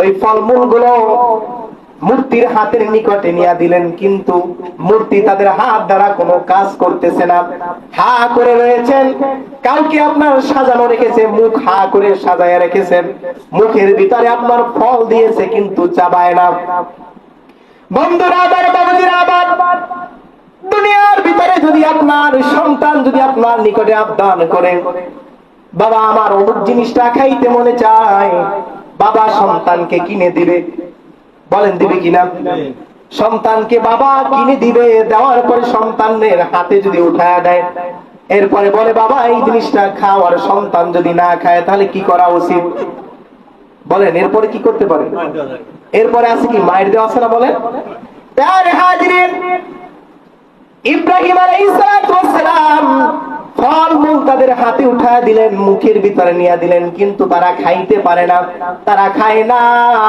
ওই ফলমূলগুলো মূর্তির হাতের নিকটে নিয়ে দিলেন, কিন্তু মূর্তি তাদের হাত দ্বারা কোনো কাজ করতেছে না। হা করে রয়েছেন। কাউকে আপনার সাজানো রেখেছে, মুখ হা করে সাজায় রেখেছেন। মুখের ভিতরে আপনার ফল দিয়েছে, কিন্তু চাবায় না। বন্ধুরা আবার বাবাজিরা আবার দুনিয়ার ভিতরে যদি আপনার সন্তান যদি আপনার নিকটে আবদান করে, বাবা আমার অমুক জিনিসটা খাইতে মনে চায়। বাবা সন্তানকে কিনে দিবে। বলেন, দিবে কিনা? সন্তানকে বাবা কিনে দিবে, দেওয়ার পরে সন্তানের হাতে যদি উঠায় দেয়। এরপরে বলে, বাবা, এই জিনিসটা খাও আর সন্তান যদি না খায়, তাহলে কি করা উচিত? বলেন, এরপরে কি করতে পারে? এরপরে আছে কি, মায়ের দেওয়া আছে না বলেন? ইব্রাহিম আলাইহিসসালাম ফল মূল তাদের হাতে উঠায় দিলেন, মুখের ভিতরে নিয়ে দিলেন, কিন্তু তারা খাইতে পারে না। তারা খায় না।